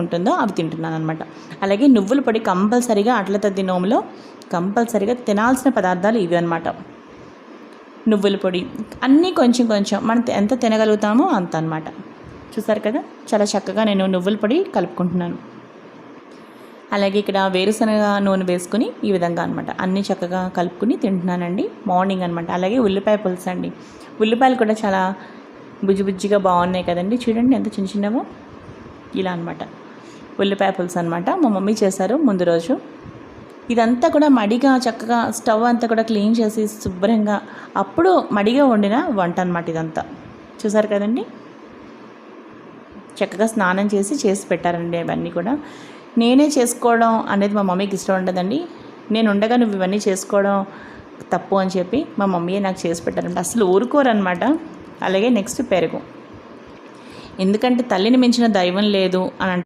ఉంటుందో అవి తింటున్నాను అనమాట అలాగే నువ్వుల పొడి కంపల్సరిగా అట్ల తద్ది నోములో కంపల్సరిగా తినాల్సిన పదార్థాలు ఇవి అనమాట నువ్వుల పొడి అన్నీ కొంచెం కొంచెం మనం ఎంత తినగలుగుతామో అంత అనమాట చూసారు కదా? చాలా చక్కగా నేను నువ్వుల పొడి కలుపుకుంటున్నాను. అలాగే ఇక్కడ వేరుశనగ నూనె వేసుకుని ఈ విధంగా అనమాట అన్నీ చక్కగా కలుపుకుని తింటున్నానండి. మార్నింగ్ అనమాట అలాగే ఉల్లిపాయ పులుసు అండి. ఉల్లిపాయలు కూడా చాలా బుజ్జి బుజ్జిగా బాగున్నాయి కదండి. చూడండి ఎంత చిన్న చిన్నవో. ఇలా అనమాట ఉల్లిపాయ పులుసు అనమాట మా మమ్మీ చేశారు ముందు రోజు. ఇదంతా కూడా మడిగా చక్కగా స్టవ్ అంతా కూడా క్లీన్ చేసి శుభ్రంగా అప్పుడు మడిగా వండిన వంట అనమాట ఇదంతా. చూసారు కదండి? చక్కగా స్నానం చేసి చేసి పెట్టారండి అవన్నీ కూడా. నేనే చేసుకోవడం అనేది మా మమ్మీకి ఇష్టం ఉండదండి. నేను ఉండగా నువ్వు ఇవన్నీ చేసుకోవడం తప్పు అని చెప్పి మా మమ్మీయే నాకు చేసి పెట్టారంట. అసలు ఊరుకోరనమాట అలాగే నెక్స్ట్ పెరుగు. ఎందుకంటే తల్లిని మించిన దైవం లేదు అని అంటే